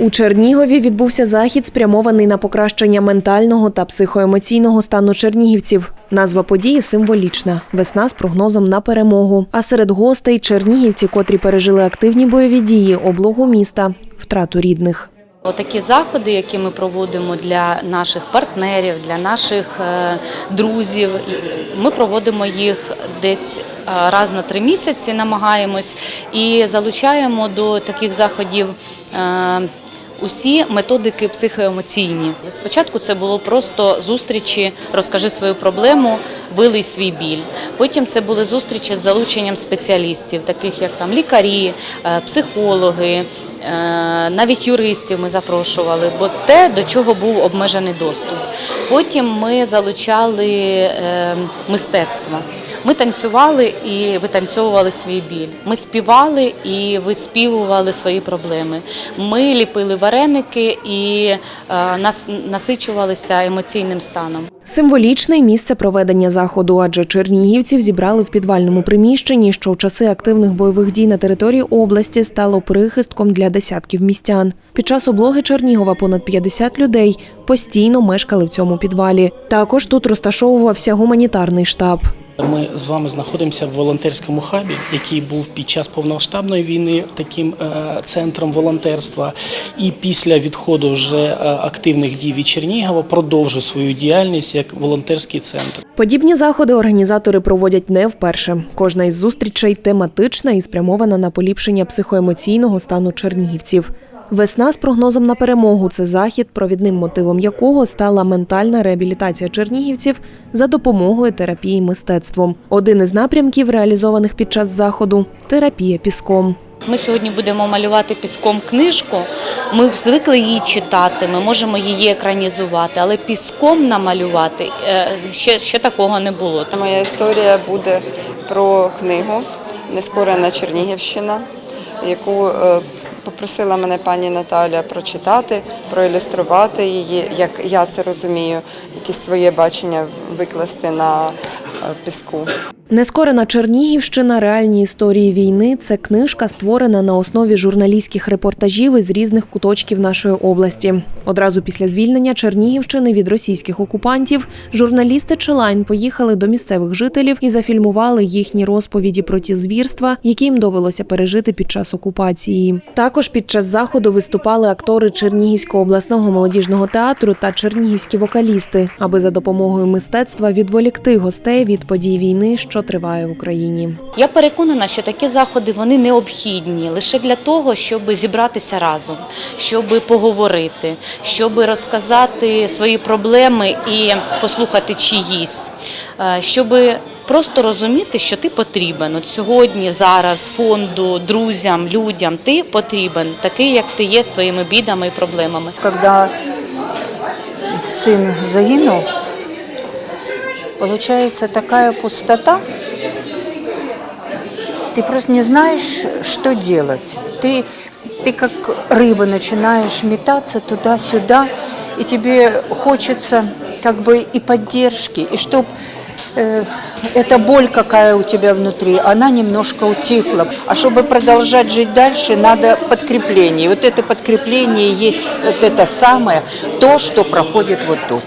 У Чернігові відбувся захід, спрямований на покращення ментального та психоемоційного стану чернігівців. Назва події символічна весна з прогнозом на перемогу. А серед гостей чернігівці, котрі пережили активні бойові дії, облогу міста, втрату рідних. Отакі заходи, які ми проводимо для наших партнерів, для наших е, друзів, ми проводимо їх десь е, раз на три місяці, намагаємось і залучаємо до таких заходів. Усі методики психоемоційні. Спочатку це було просто зустрічі, розкажи свою проблему, вилий свій біль. Потім це були зустрічі з залученням спеціалістів, таких як там лікарі, е, психологи, е, навіть юристів ми запрошували, бо те, до чого був обмежений доступ. Потім ми залучали е, мистецтво. Ми танцювали і витанцьовували свій біль. Ми співали і виспівували свої проблеми. Ми ліпили вареники і е, нас насичувалися емоційним станом. Символічне місце проведення заходу, адже чернігівців зібрали в підвальному приміщенні, що в часи активних бойових дій на території області стало прихистком для десятків містян. Під час облоги Чернігова понад 50 людей постійно мешкали в цьому підвалі. Також тут розташовувався гуманітарний штаб. Ми з вами знаходимося в волонтерському хабі, який був під час повномасштабної війни таким е, центром волонтерства. І після відходу вже е, активних дій від Чернігова продовжує свою діяльність як волонтерський центр. Подібні заходи організатори проводять не вперше. Кожна із зустрічей тематична і спрямована на поліпшення психоемоційного стану чернігівців. Весна з прогнозом на перемогу це захід, провідним мотивом якого стала ментальна реабілітація чернігівців за допомогою терапії мистецтвом. Один із напрямків, реалізованих під час заходу терапія піском. Ми сьогодні будемо малювати піском книжку. Ми звикли її читати, ми можемо її екранізувати, але піском намалювати е, ще, ще такого не було. Моя історія буде про книгу Нескорена Чернігівщина, яку е, попросила мене пані Наталя прочитати, проілюструвати її, як я це розумію, якісь своє бачення викласти на е, піску. Нескорена Чернігівщина. Реальні історії війни це книжка, створена на основі журналістських репортажів із різних куточків нашої області. Одразу після звільнення Чернігівщини від російських окупантів журналісти Челайн поїхали до місцевих жителів і зафільмували їхні розповіді про ті звірства, які їм довелося пережити під час окупації. Також під час заходу виступали актори Чернігівського обласного молодіжного театру та чернігівські вокалісти, аби за допомогою мистецтва відволікти гостей від подій війни, що триває в Україні. Я переконана, що такі заходи вони необхідні лише для того, щоб зібратися разом, щоб поговорити, щоб розказати свої проблеми і послухати чиїсь, е, щоб просто розуміти, що ти потрібен. От сьогодні, зараз, фонду, друзям, людям ти потрібен, такий, як ти є з твоїми бідами і проблемами. когда сын загинул, получается такая пустота. Ты просто не знаешь, что делать. Ты, ты как рыба начинаешь метаться туда-сюда, и тебе хочется как бы и поддержки, и чтобы эта боль, какая у тебя внутри, она немножко утихла. А чтобы продолжать жить дальше, надо подкрепление. И вот это подкрепление есть вот это самое, то, что проходит вот тут.